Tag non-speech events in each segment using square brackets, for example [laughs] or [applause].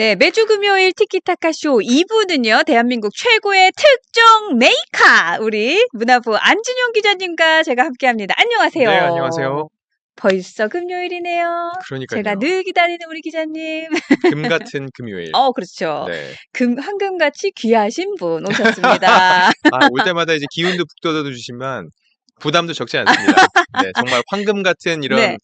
네, 매주 금요일 티키타카 쇼 2부는요, 대한민국 최고의 특종 메이커! 우리 문화부 안준용 기자님과 제가 함께 합니다. 안녕하세요. 네, 안녕하세요. 벌써 금요일이네요. 그러니까요. 제가 늘 기다리는 우리 기자님. 금 같은 금요일. 어, 그렇죠. 네. 금, 황금같이 귀하신 분 오셨습니다. [laughs] 아, 올 때마다 이제 기운도 북돋아 주시지만 부담도 적지 않습니다. 네, 정말 황금 같은 이런 네.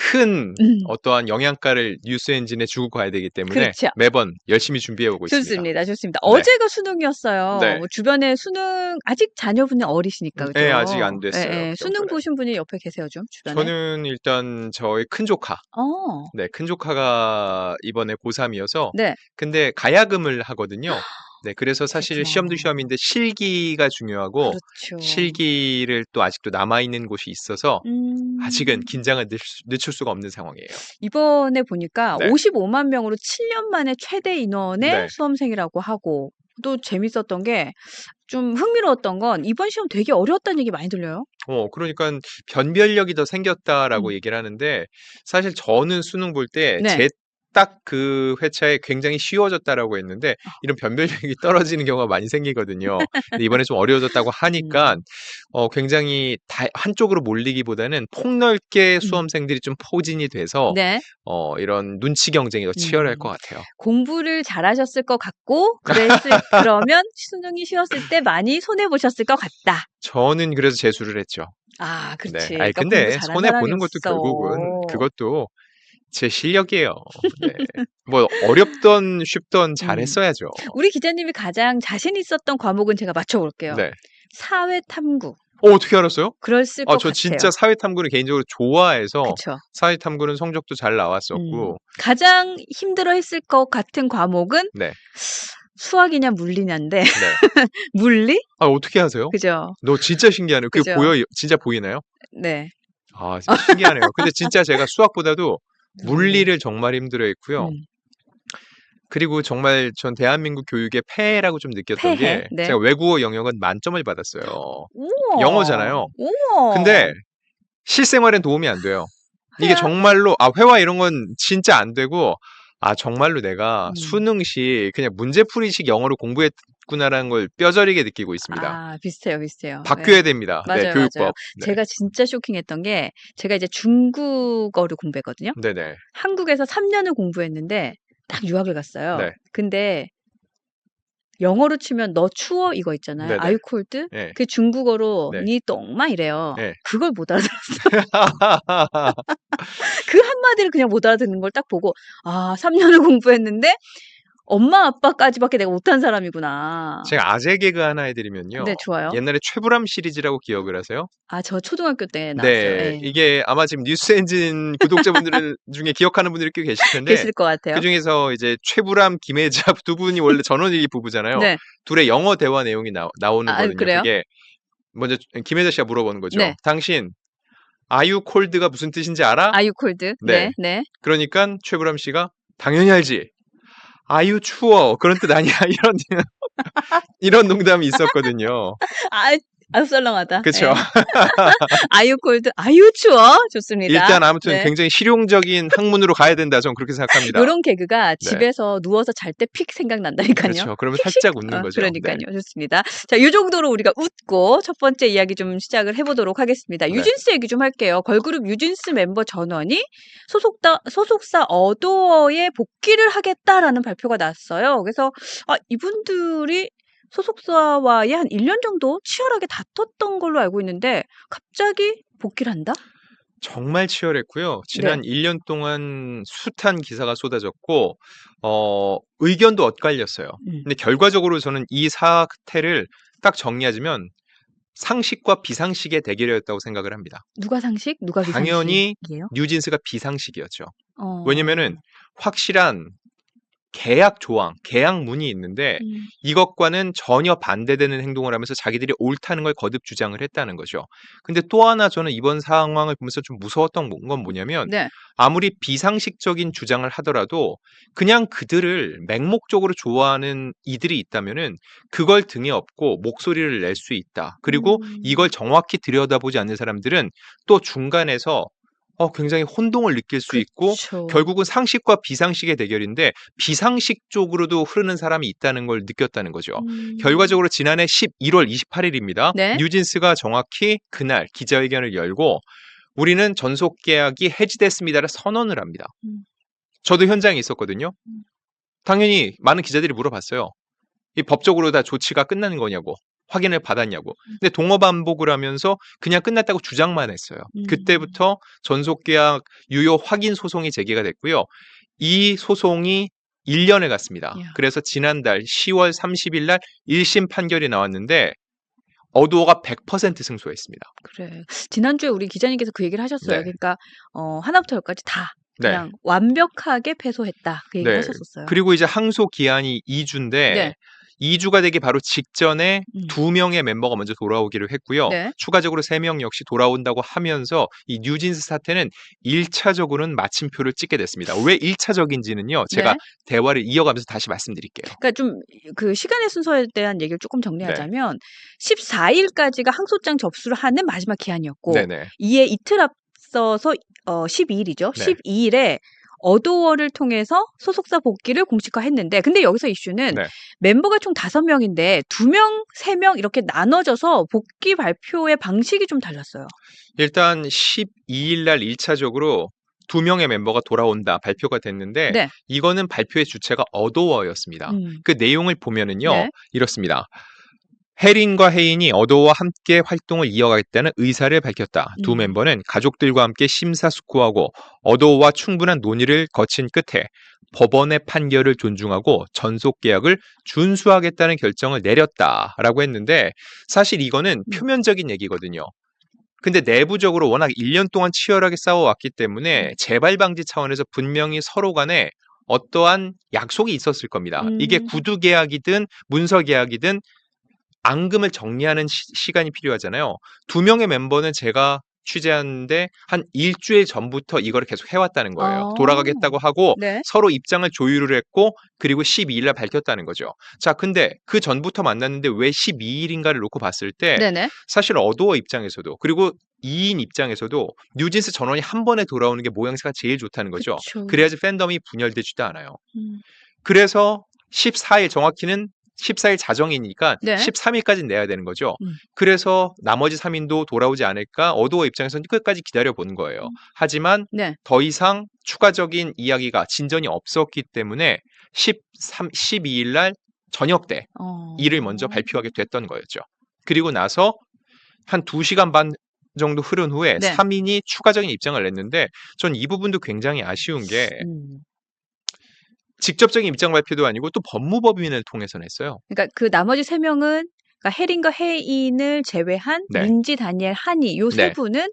큰 음. 어떠한 영양가를 뉴스 엔진에 주고 가야 되기 때문에 그렇죠. 매번 열심히 준비해 오고 있습니다. 좋습니다. 좋습니다. 네. 어제가 수능이었어요. 네. 뭐 주변에 수능, 아직 자녀분이 어리시니까, 그죠? 네, 아직 안 됐어요. 예, 예. 수능. 보신 분이 옆에 계세요, 좀, 주변에? 저는 일단 저희 큰 조카, 어, 네, 큰 조카가 이번에 고3이어서 네. 근데 가야금을 하거든요. 네, 그래서 사실 그렇구나. 시험도 시험인데 실기가 중요하고 그렇죠. 실기를 또 아직도 남아 있는 곳이 있어서 음. 아직은 긴장을 늦, 늦출 수가 없는 상황이에요. 이번에 보니까 네. 55만 명으로 7년 만에 최대 인원의 네. 수험생이라고 하고 또 재밌었던 게 좀 흥미로웠던 건 이번 시험 되게 어려웠다는 얘기 많이 들려요. 어, 그러니까 변별력이 더 생겼다라고 음. 얘기를 하는데 사실 저는 수능 볼때 네. 제 딱 그 회차에 굉장히 쉬워졌다라고 했는데 아. 이런 변별력이 [laughs] 떨어지는 경우가 많이 생기거든요. 근데 이번에 좀 어려워졌다고 하니까 음. 어, 굉장히 다, 한쪽으로 몰리기보다는 폭넓게 음. 수험생들이 좀 포진이 돼서 네. 어, 이런 눈치 경쟁이 더 치열할 음. 것 같아요. 공부를 잘하셨을 것 같고 [laughs] 그랬을 그러면 수능이 쉬웠을 때 많이 손해 보셨을 것 같다. 저는 그래서 재수를 했죠. 아, 그렇지. 네. 아니 그러니까 근데 손해 보는 것도 결국은. 그것도 제 실력이에요. 네. [laughs] 뭐 어렵던 쉽던 음. 잘했어야죠. 우리 기자님이 가장 자신 있었던 과목은 제가 맞춰볼게요. 네. 사회 탐구. 어, 어떻게 알았어요? 그랬을 것 아, 저 같아요. 진짜 사회 탐구를 개인적으로 좋아해서 그렇죠. 사회 탐구는 성적도 잘 나왔었고 음. 가장 힘들어했을 것 같은 과목은 네. 수학이냐 물리냐인데 네. [laughs] 물리? 아, 어떻게 하세요? 그죠? 너 진짜 신기하네요. 그게 그죠? 보여 진짜 보이나요? 네. 아, 진짜 신기하네요. 근데 진짜 제가 수학보다도 물리를 정말 힘들어했고요. 음. 그리고 정말 전 대한민국 교육의 폐해라고 좀 느꼈던 폐해? 게 네. 제가 외국어 영역은 만점을 받았어요. 우와. 영어잖아요. 우와. 근데 실생활엔 도움이 안 돼요. 이게? 정말로 아 회화 이런 건 진짜 안 되고 아 정말로 내가 음. 수능식 그냥 문제풀이식 영어를 공부했구나라는 걸 뼈저리게 느끼고 있습니다. 아, 비슷해요, 비슷해요. 바뀌어야 네. 됩니다. 맞아요, 네, 맞아요. 교육법. 네. 제가 진짜 쇼킹했던 게 제가 이제 중국어를 공부했거든요. 네네. 한국에서 3년을 공부했는데 딱 유학을 갔어요. 네. 근데 영어로 치면 너 추워 이거 있잖아요. 네네. 아유 콜드? 네. 그 중국어로 네. 니 똥마 이래요. 네. 그걸 못 알아들었어요. [laughs] [laughs] 그 한마디를 그냥 못 알아듣는 걸 딱 보고 아, 3년을 [laughs] 공부했는데 엄마 아빠까지밖에 내가 못한 사람이구나. 제가 아재 개그 하나 해드리면요. 네, 좋아요. 옛날에 최불암 시리즈라고 기억을 하세요? 아, 저 초등학교 때 나왔어요. 네. 예. 이게 아마 지금 뉴스 엔진 구독자분들 [laughs] 중에 기억하는 분들이 꽤 계실 텐데 계실 것 같아요. 그 중에서 이제 최불암 김혜자 [laughs] 두 분이 원래 전원일기 부부잖아요. 네. 둘의 영어 대화 내용이 나, 나오는 아, 거거든요. 그래요? 그게 먼저 김혜자 씨가 물어보는 거죠. 네. 당신 아유 콜드가 무슨 뜻인지 알아? 아유 콜드. 네. 네. 네. 그러니까 최불암 씨가 당연히 알지. 아유 추워 그런 뜻 아니야 [laughs] 이런 이런 농담이 있었거든요. 아, [laughs] 아유 썰렁하다. 예. 아유 콜드. 아유 추워. 좋습니다. 일단 아무튼 네. 굉장히 실용적인 학문으로 가야 된다. 저는 그렇게 생각합니다. 이런 개그가 집에서 누워서 잘 때 픽 생각난다니까요. 그렇죠. 그러면 픽픽. 살짝 웃는 어, 거죠. 네. 그러니까요. 좋습니다. 자, 이 정도로 우리가 웃고 첫 번째 이야기 좀 시작을 해보도록 하겠습니다. 네. 유진스 얘기 좀 할게요. 걸그룹 유진스 mem버 전원이 소속다, 소속사 어도어에 복귀를 하겠다라는 발표가 났어요. 그래서 아, 이분들이 소속사와의 한 1년 정도 치열하게 다퉜던 걸로 알고 있는데 갑자기 복귀를 한다? 정말 치열했고요. 지난 네. 1년 동안 숱한 기사가 쏟아졌고 어, 의견도 엇갈렸어요. 음. 근데 결과적으로 저는 이 사태를 딱 정리하자면 상식과 비상식의 대결이었다고 생각을 합니다. 누가 상식? 누가 당연히 비상식이에요? 뉴진스가 비상식이었죠. 어. 왜냐면은 확실한 계약 조항, 계약문이 있는데 음. 이것과는 전혀 반대되는 행동을 하면서 자기들이 옳다는 걸 거듭 주장을 했다는 거죠. 근데 또 하나 저는 이번 상황을 보면서 좀 무서웠던 건 뭐냐면 네. 아무리 비상식적인 주장을 하더라도 그냥 그들을 맹목적으로 좋아하는 이들이 있다면은 그걸 등에 업고 목소리를 낼 수 있다. 그리고 음. 이걸 정확히 들여다보지 않는 사람들은 또 중간에서 어, 굉장히 혼동을 느낄 수 있고 그쵸. 결국은 상식과 비상식의 대결인데 비상식 쪽으로도 흐르는 사람이 있다는 걸 느꼈다는 거죠. 음. 결과적으로 지난해 11월 28일입니다. 네. 뉴진스가 정확히 그날 기자회견을 열고 우리는 전속 계약이 해지됐습니다를 선언을 합니다. 음. 저도 현장에 있었거든요. 음. 당연히 많은 기자들이 물어봤어요. 이 법적으로 다 조치가 끝나는 거냐고 확인을 받았냐고. 음. 근데 동어 반복을 하면서 그냥 끝났다고 주장만 했어요. 음. 그때부터 전속 계약 유효 확인 소송이 제기가 됐고요. 이 소송이 1년을 갔습니다. 그래서 지난달 10월 30일 날 1심 판결이 나왔는데 어두어가 100% 승소했습니다. 그래. 지난주에 우리 기자님께서 그 얘기를 하셨어요. 네. 그러니까 어 하나부터 열까지 다 네. 그냥 완벽하게 패소했다. 그 얘기를 네. 하셨었어요. 그리고 이제 항소 기한이 2주인데 네. 2주가 되기 바로 직전에 음. 두 명의 멤버가 먼저 돌아오기로 했고요. 네. 추가적으로 세 명 역시 돌아온다고 하면서 이 뉴진스 사태는 1차적으로는 마침표를 찍게 됐습니다. 왜 1차적인지는요. 제가 네. 대화를 이어가면서 다시 말씀드릴게요. 그러니까 좀 그 시간의 순서에 대한 얘기를 조금 정리하자면 네. 14일까지가 항소장 접수를 하는 마지막 기한이었고. 이에 이틀 앞서서 어 12일이죠. 네. 12일에 어도어를 통해서 소속사 복귀를 공식화했는데 근데 여기서 이슈는 네. 멤버가 총 5명인데 2명, 3명 이렇게 나눠져서 복귀 발표의 방식이 좀 달랐어요. 일단 12일 날 1차적으로 두 명의 멤버가 돌아온다 발표가 됐는데 네. 이거는 발표의 주체가 어도어였습니다. 음. 그 내용을 보면은요 네. 이렇습니다. 해린과 혜인이 어도어와 함께 활동을 이어가겠다는 의사를 밝혔다. 두 음. 멤버는 가족들과 함께 심사숙고하고 어도어와 충분한 논의를 거친 끝에 법원의 판결을 존중하고 전속 계약을 준수하겠다는 결정을 내렸다라고 했는데 사실 이거는 음. 표면적인 얘기거든요. 근데 내부적으로 워낙 1년 동안 치열하게 싸워왔기 때문에 음. 재발 방지 차원에서 분명히 서로 간에 어떠한 약속이 있었을 겁니다. 이게 음. 구두 계약이든 문서 계약이든 앙금을 정리하는 시, 간이 필요하잖아요. 두 명의 멤버는 제가 취재하는데 한 일주일 전부터 이거를 계속 해왔다는 거예요. 아. 돌아가겠다고 하고 네. 서로 입장을 조율을 했고 그리고 12일 날 밝혔다는 거죠. 자, 근데 그 전부터 만났는데 왜 12일인가를 놓고 봤을 때 네네. 사실 어도어 입장에서도 그리고 2인 입장에서도 뉴진스 전원이 한 번에 돌아오는 게 모양새가 제일 좋다는 거죠. 그쵸. 그래야지 팬덤이 분열되지도 않아요. 음. 그래서 14일 정확히는 14일 자정이니까 네. 13일까지 내야 되는 거죠. 음. 그래서 나머지 3인도 돌아오지 않을까 어도어 입장에서는 끝까지 기다려 보는 거예요. 음. 하지만 네. 더 이상 추가적인 이야기가 진전이 없었기 때문에 13, 12일 날 저녁 때 어. 이를 먼저 발표하게 됐던 거였죠. 그리고 나서 한 2시간 반 정도 흐른 후에 네. 3인이 추가적인 입장을 냈는데 전 이 부분도 굉장히 아쉬운 게 음. 직접적인 입장 발표도 아니고 또 법무법인을 통해서 냈어요. 그러니까 그 나머지 세 명은 그러니까 해린과 해인을 제외한 네. 민지, 다니엘, 한이 요세 네. 분은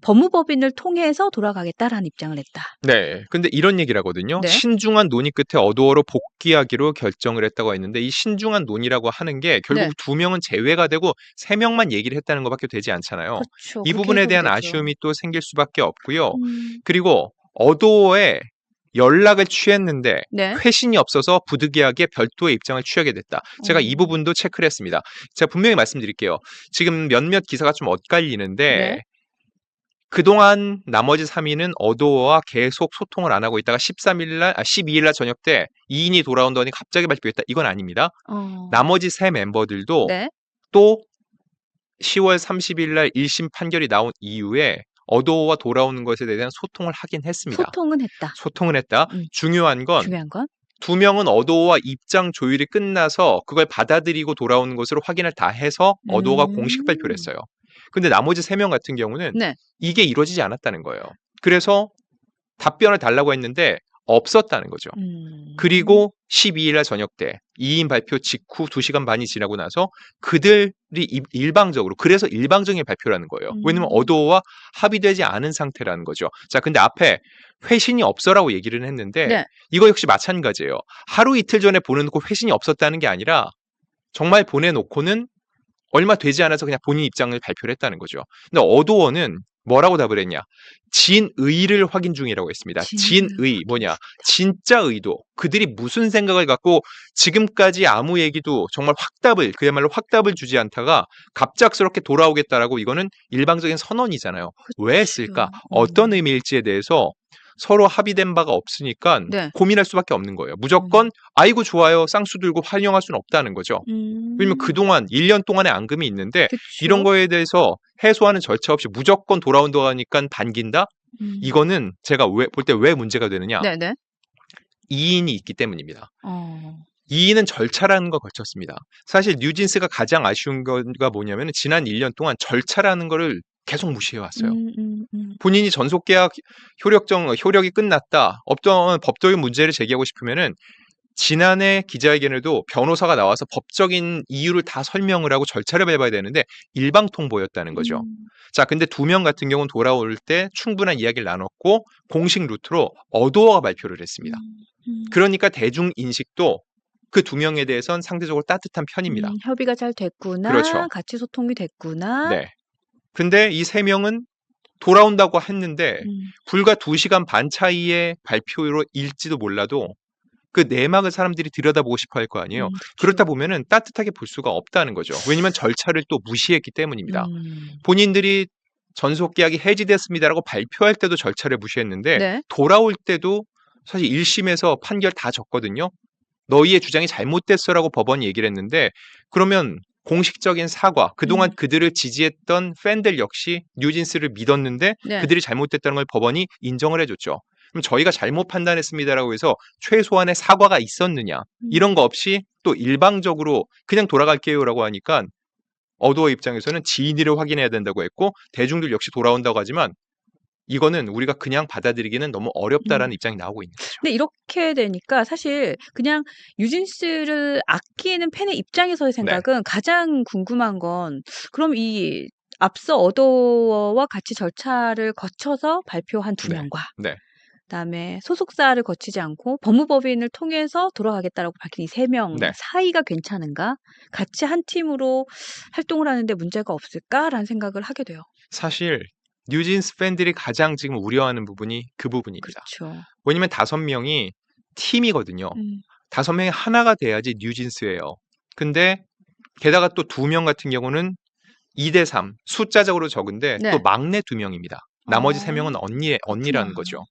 법무법인을 통해서 돌아가겠다라는 입장을 했다. 네. 근데 이런 얘기를 하거든요. 네. 신중한 논의 끝에 어도어로 복귀하기로 결정을 했다고 했는데 이 신중한 논의라고 하는 게 결국 네. 두 명은 제외가 되고 세 명만 얘기를 했다는 것밖에 되지 않잖아요. 그렇죠. 이 부분에 대한 되죠. 아쉬움이 또 생길 수밖에 없고요. 음. 그리고 어도어에 연락을 취했는데 네. 회신이 없어서 부득이하게 별도의 입장을 취하게 됐다. 제가 이 어. 부분도 체크를 했습니다. 제가 분명히 말씀드릴게요. 지금 몇몇 기사가 좀 엇갈리는데 네. 그동안 나머지 3인은 어도어와 계속 소통을 안 하고 있다가 13일 날, 아, 12일 날 저녁 때 2인이 돌아온다니 갑자기 발표했다. 이건 아닙니다. 어. 나머지 세 멤버들도 네. 또 10월 30일 날 1심 판결이 나온 이후에 어도어와 돌아오는 것에 대한 소통을 하긴 했습니다. 소통은 했다. 소통을 했다. 음. 중요한 건 중요한 건 두 명은 어도어와 입장 조율이 끝나서 그걸 받아들이고 돌아오는 것으로 확인을 다 해서 어도어가 음. 공식 발표를 했어요. 근데 나머지 세 명 같은 경우는 네. 이게 이루어지지 않았다는 거예요. 그래서 답변을 달라고 했는데 없었다는 거죠. 음. 그리고 12일 날 저녁 때 2인 발표 직후 2시간 반이 지나고 나서 그들이 이- 일방적으로 그래서 일방적인 발표라는 거예요. 왜냐면 음. 어도어와 합의되지 않은 상태라는 거죠. 자, 근데 앞에 회신이 없어라고 얘기를 했는데 네. 이거 역시 마찬가지예요. 하루 이틀 전에 보내놓고 회신이 없었다는 게 아니라 정말 보내놓고는 얼마 되지 않아서 그냥 본인 입장을 발표를 했다는 거죠. 근데 어도어는 뭐라고 답을 했냐? 진의를 확인 중이라고 했습니다. 진의를 진의 뭐냐? 진짜 의도. 그들이 무슨 생각을 갖고 지금까지 아무 얘기도 정말 확답을 그야말로 확답을 주지 않다가 갑작스럽게 돌아오겠다라고 이거는 일방적인 선언이잖아요. 왜 했을까? 그렇죠. 어떤 의미일지에 대해서 서로 합의된 바가 없으니까 네. 고민할 수밖에 없는 거예요. 무조건 아이고 좋아요 쌍수 들고 환영할 수는 없다는 거죠. 음. 왜냐면 그동안 1년 동안의 앙금이 있는데 그쵸. 이런 거에 대해서 해소하는 절차 없이 무조건 돌아온다고 하니까 반긴다? 음. 이거는 제가 왜, 볼때 왜 문제가 되느냐? 네네. 이인이 있기 때문입니다. 어. 이인은 절차라는 걸 거쳤습니다. 사실 뉴진스가 가장 아쉬운 거가 뭐냐면 지난 1년 동안 절차라는 거를 계속 무시해 왔어요. 음, 음, 음. 본인이 전속 계약 효력정 효력이 끝났다. 어떤 법적인 문제를 제기하고 싶으면은 지난해 기자회견에도 변호사가 나와서 법적인 이유를 다 설명을 하고 절차를 밟아야 되는데 일방 통보였다는 거죠. 음. 자, 근데 두 명 같은 경우는 돌아올 때 충분한 이야기를 나눴고 공식 루트로 어도어가 발표를 했습니다. 음. 그러니까 대중 인식도 그두 명에 대해선 상대적으로 따뜻한 편입니다. 음, 협의가 잘 됐구나. 그렇죠. 같이 소통이 됐구나. 네. 근데 이 세 명은 돌아온다고 했는데 음. 불과 2시간 반 차이의 발표로 일지도 몰라도 그 내막을 사람들이 들여다보고 싶어 할 거 아니에요. 음, 그렇다 보면은 따뜻하게 볼 수가 없다는 거죠. 왜냐면 절차를 또 무시했기 때문입니다. 음. 본인들이 전속 계약이 해지됐습니다라고 발표할 때도 절차를 무시했는데 네. 돌아올 때도 사실 1심에서 판결 다 졌거든요. 너희의 주장이 잘못됐어라고 법원이 얘기를 했는데 그러면 공식적인 사과, 그동안 음. 그들을 지지했던 팬들 역시 뉴진스를 믿었는데 네. 그들이 잘못됐다는 걸 법원이 인정을 해줬죠. 그럼 저희가 잘못 판단했습니다라고 해서 최소한의 사과가 있었느냐 음. 이런 거 없이 또 일방적으로 그냥 돌아갈게요라고 하니까 어도어 입장에서는 지인이를 확인해야 된다고 했고 대중들 역시 돌아온다고 하지만 이거는 우리가 그냥 받아들이기는 너무 어렵다라는 음. 입장이 나오고 있는 거죠. 근데 이렇게 되니까 사실 그냥 유진스를 아끼는 팬의 입장에서의 네. 생각은 가장 궁금한 건 그럼 이 앞서 어도어와 같이 절차를 거쳐서 발표한 두 네. 명과 네. 그다음에 소속사를 거치지 않고 법무법인을 통해서 돌아가겠다라고 밝힌 이 세명 네. 사이가 괜찮은가? 같이 한 팀으로 활동을 하는데 문제가 없을까라는 생각을 하게 돼요. 사실 뉴진스 팬들이 가장 지금 우려하는 부분이 그 부분입니다. 그렇죠. 왜냐면 다섯 명이 팀이거든요. 음. 다섯 명이 하나가 돼야지 뉴진스예요. 근데 게다가 또 두 명 같은 경우는 2대 3 숫자적으로 적은데 네. 또 막내 두 명입니다. 나머지 어. 세 명은 언니 언니라는 그렇구나. 거죠.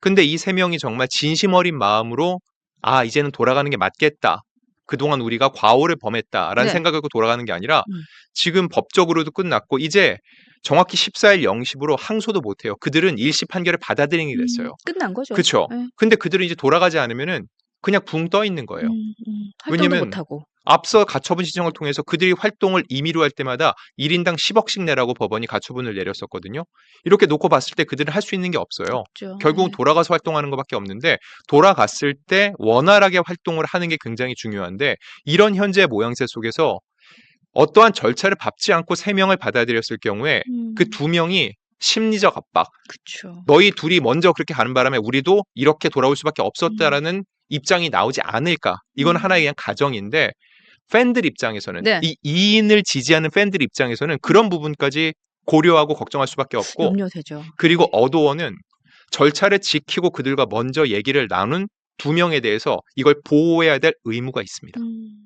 근데 이 세 명이 정말 진심 어린 마음으로 아 이제는 돌아가는 게 맞겠다. 그동안 우리가 과오를 범했다라는 네. 생각을 갖고 돌아가는 게 아니라 음. 지금 법적으로도 끝났고 이제 정확히 14일 0시부로 항소도 못 해요. 그들은 일시 판결을 받아들이게 됐어요. 음, 끝난 거죠. 그렇죠. 네. 근데 그들은 이제 돌아가지 않으면은 그냥 붕 떠 있는 거예요. 음, 음. 왜냐면 못 하고. 앞서 가처분 신청을 통해서 그들이 활동을 임의로 할 때마다 1인당 10억씩 내라고 법원이 가처분을 내렸었거든요. 이렇게 놓고 봤을 때 그들은 할 수 있는 게 없어요. 없죠. 결국은 네. 돌아가서 활동하는 것밖에 없는데 돌아갔을 때 원활하게 활동을 하는 게 굉장히 중요한데 이런 현재 모양새 속에서 어떠한 절차를 밟지 않고 세 명을 받아들였을 경우에 음, 그두 명이 심리적 압박, 그쵸. 너희 둘이 먼저 그렇게 가는 바람에 우리도 이렇게 돌아올 수밖에 없었다라는 입장이 나오지 않을까. 이건 음. 하나의 그냥 가정인데 팬들 입장에서는 네. 이 2인을 지지하는 팬들 입장에서는 그런 부분까지 고려하고 걱정할 수밖에 없고 염려되죠. 그리고 어도어는 절차를 지키고 그들과 먼저 얘기를 나눈 두 명에 대해서 이걸 보호해야 될 의무가 있습니다. 음,